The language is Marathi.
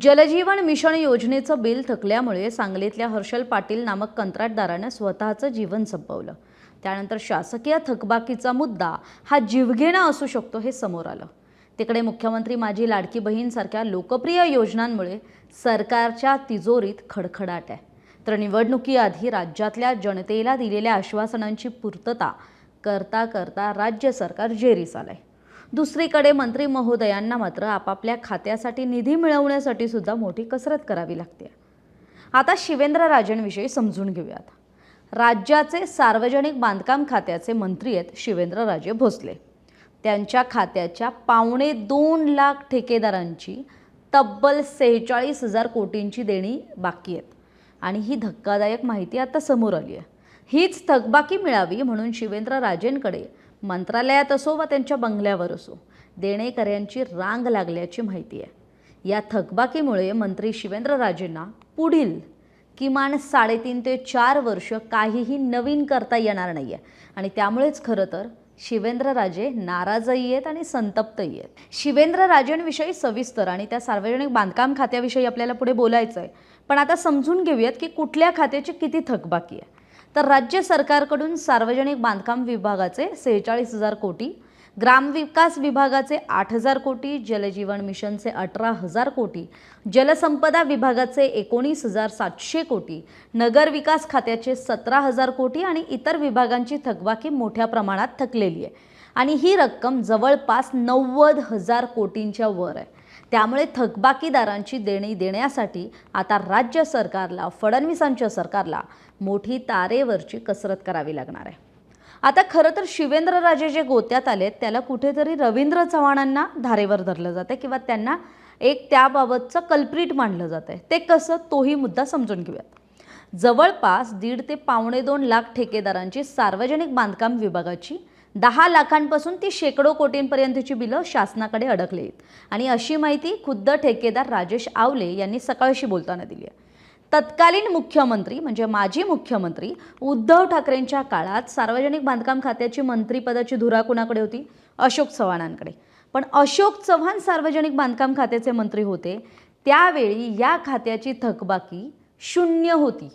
जलजीवन मिशन योजनेचं बिल थकल्यामुळे सांगलीतल्या हर्षल पाटील नामक कंत्राटदारानं स्वतःचं जीवन संपवलं. त्यानंतर शासकीय थकबाकीचा मुद्दा हा जीवघेणा असू शकतो हे समोर आलं. तिकडे मुख्यमंत्री माझी लाडकी बहीणसारख्या लोकप्रिय योजनांमुळे सरकारच्या तिजोरीत खडखडाट आहे. तर निवडणुकीआधी राज्यातल्या जनतेला दिलेल्या आश्वासनांची पूर्तता करता करता राज्य सरकार जेरीस आहे दुसरीकडे मंत्री महोदयांना मात्र आपापल्या खात्यासाठी निधी मिळवण्यासाठी सुद्धा मोठी कसरत करावी लागते. आता शिवेंद्रराजेंविषयी समजून घेऊयात. राज्याचे सार्वजनिक बांधकाम खात्याचे मंत्री आहेत शिवेंद्रराजे भोसले. त्यांच्या खात्याच्या पावणे दोन लाख ठेकेदारांची तब्बल सेहेचाळीस हजार कोटींची देणी बाकी आहेत. आणि ही धक्कादायक माहिती आता समोर आली आहे. हीच थकबाकी मिळावी म्हणून शिवेंद्रराजेंकडे मंत्रालयात असो वा त्यांच्या बंगल्यावर असो देणेकऱ्यांची रांग लागल्याची माहिती आहे. या थकबाकीमुळे मंत्री शिवेंद्रराजेंना पुढील किमान साडेतीन ते चार वर्ष काहीही नवीन करता येणार नाही आहे आणि त्यामुळेच खरं तर शिवेंद्रराजे नाराजही आहेत आणि संतप्तही आहेत. शिवेंद्रराजेंविषयी सविस्तर आणि त्या सार्वजनिक बांधकाम खात्याविषयी आपल्याला पुढे बोलायचं आहे पण आता समजून घेऊयात की कुठल्या खात्याची किती थकबाकी आहे. तर राज्य सरकारकडून सार्वजनिक बांधकाम विभागाचे सेहेचाळीस हजार कोटी ग्रामविकास विभागाचे आठ हजार कोटी जलजीवन मिशनचे अठरा हजार कोटी जलसंपदा विभागाचे एकोणीस हजार सातशे कोटी नगरविकास खात्याचे सतरा हजार कोटी आणि इतर विभागांची थकबाकी मोठ्या प्रमाणात थकलेली आहे. आणि ही रक्कम जवळपास नव्वद हजार कोटींच्या वर आहे. त्यामुळे थकबाकीदारांची देणी देण्यासाठी आता राज्य सरकारला फडणवीसांच्या सरकारला मोठी तारेवरची कसरत करावी लागणार आहे. आता खरं तर शिवेंद्रराजे जे गोत्यात आलेत त्याला कुठेतरी रवींद्र चव्हाणांना धारेवर धरलं जातं किंवा त्यांना एक त्याबाबतचं कल्प्रिट मानलं जातं आहे ते कसं तोही मुद्दा समजून घेऊयात. जवळपास दीड ते पावणे दोन लाख ठेकेदारांची सार्वजनिक बांधकाम विभागाची दहा लाखांपासून ती शेकडो कोटींपर्यंतची बिलं शासनाकडे अडकली. आहेत आणि अशी माहिती खुद्द ठेकेदार राजेश आवले यांनी सकाळशी बोलताना दिली आहे. तत्कालीन मुख्यमंत्री म्हणजे माजी मुख्यमंत्री उद्धव ठाकरेंच्या काळात सार्वजनिक बांधकाम खात्याची मंत्रीपदाची धुरा कुणाकडे होती? अशोक चव्हाणांकडे. पण अशोक चव्हाण सार्वजनिक बांधकाम खात्याचे मंत्री होते त्यावेळी या खात्याची थकबाकी शून्य होती.